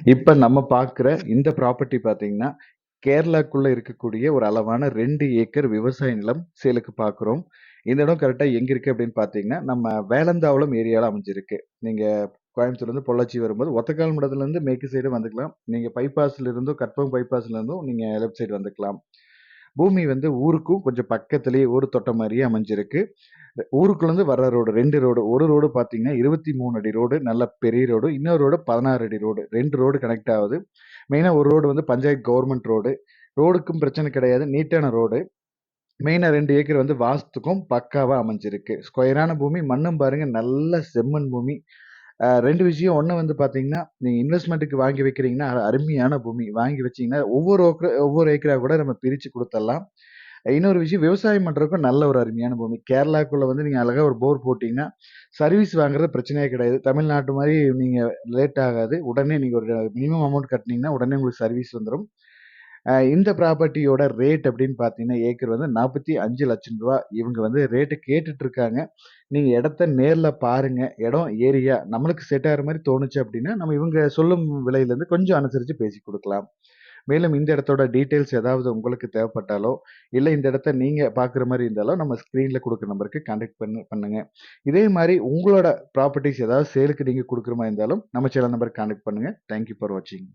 இப்போ நம்ம பார்க்குற இந்த ப்ராப்பர்ட்டி பார்த்தீங்கன்னா, கேரளாக்குள்ளே இருக்கக்கூடிய ஒரு அளவான ரெண்டு ஏக்கர் விவசாய நிலம் சேலுக்கு பார்க்குறோம். இந்த இடம் கரெக்டாக எங்கே இருக்குது அப்படின்னு பார்த்தீங்கன்னா, நம்ம வேலந்தாவளம் ஏரியாவில் அமைஞ்சிருக்கு. நீங்கள் கோயம்புத்தூர்லேருந்து பொள்ளாச்சி வரும்போது ஒத்தக்கால்மடத்துலேருந்து மேற்கு சைடு வந்துக்கலாம். நீங்கள் பைபாஸ்ல இருந்தும் கற்பகம் பைபாஸ்ல இருந்தும் லெஃப்ட் சைடு வந்துக்கலாம். பூமி வந்து ஊருக்கும் கொஞ்சம் பக்கத்துலேயே ஊர் தொட்ட மாதிரியே அமைஞ்சிருக்கு. ஊருக்குள்ளேருந்து வர்ற ரோடு ரெண்டு ரோடு. ஒரு ரோடு பார்த்தீங்கன்னா, 23 அடி ரோடு. நல்ல பெரிய ரோடு. இன்னொரு ரோடு 16 அடி ரோடு. ரெண்டு ரோடு கனெக்ட் ஆகுது. மெயினாக ஒரு ரோடு வந்து பஞ்சாயத்து கவர்மெண்ட் ரோடு. ரோடுக்கும் பிரச்சனை கிடையாது. நீட்டான ரோடு. மெயினாக ரெண்டு ஏக்கர் வந்து வாஸ்துக்கும் பக்காவாக அமைஞ்சிருக்கு. ஸ்கொயரான பூமி. மண்ணும் பாருங்கள் நல்ல செம்மண் பூமி. ரெண்டு விஷயம். ஒன்று வந்து பார்த்தீங்கன்னா, நீங்கள் இன்வெஸ்ட்மெண்ட்டுக்கு வாங்கி வைக்கிறீங்கன்னா, அருமையான பூமி. வாங்கி வச்சிங்கன்னா ஒவ்வொரு ஓக் ஒவ்வொரு ஏக்கரா கூட நம்ம பிரித்து கொடுத்துடலாம் இன்னொரு விஷயம் விவசாயம் பண்ணுறதுக்கும் நல்ல ஒரு அருமையான பூமி. கேரளாக்குள்ளே வந்து நீங்கள் அழகாக ஒரு போர் போட்டிங்கன்னா சர்வீஸ் வாங்குறது பிரச்சனையே கிடையாது. தமிழ்நாட்டு மாதிரி நீங்கள் லேட் ஆகாது. உடனே நீங்கள் ஒரு மினிமம் அமௌண்ட் கட்டினீங்கன்னா உடனே உங்களுக்கு சர்வீஸ் வந்துடும் இந்த ப்ராப்பர்ட்டியோட ரேட் அப்படின்னு பார்த்தீங்கன்னா, ஏக்கர் வந்து நாற்பத்தி அஞ்சு லட்சம் ரூபா இவங்க வந்து ரேட்டு கேட்டுட்ருக்காங்க இருக்காங்க. இடத்த நேரில் பாருங்கள் இடம், ஏரியா நம்மளுக்கு செட் ஆகிற மாதிரி தோணுச்சு அப்படின்னா, நம்ம இவங்க சொல்லும் விலையிலேருந்து கொஞ்சம் அனுசரித்து பேசி கொடுக்கலாம் மேலும் இந்த இடத்தோட டீட்டெயில்ஸ் ஏதாவது உங்களுக்கு தேவைப்பட்டாலோ, இல்லை இந்த இடத்த நீங்கள் பார்க்குற மாதிரி இருந்தாலோ, நம்ம ஸ்க்ரீனில் கொடுக்குற நம்பருக்கு கான்டாக்ட் பண்ணு பண்ணுங்கள் இதே மாதிரி உங்களோட ப்ராப்பர்ட்டிஸ் ஏதாவது சேலுக்கு நீங்கள் கொடுக்குற மாதிரி இருந்தாலும், நம்ம சேனல் நம்பருக்கு கான்டாக்ட் பண்ணுங்க. தேங்க் யூ ஃபார் வாட்சிங்.